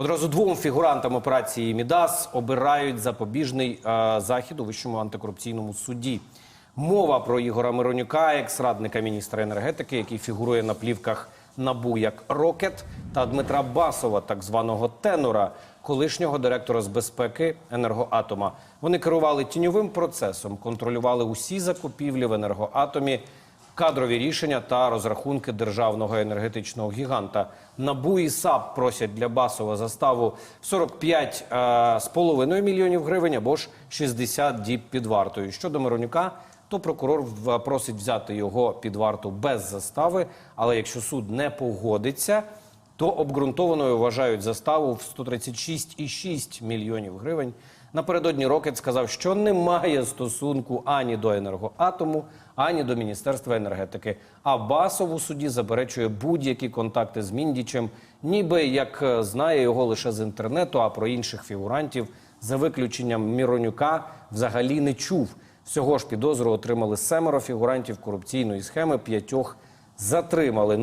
Одразу двом фігурантам операції Мідас обирають запобіжний е, захід у вищому антикорупційному суді. Мова про Ігора Миронюка, екс-радника міністра енергетики, який фігурує на плівках НАБУ як Рокет, та Дмитра Басова, так званого тенора, колишнього директора з безпеки енергоатома. Вони керували тіньовим процесом, контролювали усі закупівлі в енергоатомі кадрові рішення та розрахунки державного енергетичного гіганта. НАБУ і САП просять для Басова заставу 45 е, мільйонів гривень або ж 60 діб під вартою. Щодо Миронюка, то прокурор просить взяти його під варту без застави. Але якщо суд не погодиться, то обґрунтованою вважають заставу в 136,6 мільйонів гривень. Напередодні Рокет сказав, що немає стосунку ані до енергоатому, ані до Міністерства енергетики. А Басов у суді заперечує будь-які контакти з Міндічем, ніби як е, знає його лише з інтернету, а про інших фігурантів за виключенням Міронюка взагалі не чув. Всього ж підозру отримали семеро фігурантів корупційної схеми, п'ятьох затримали.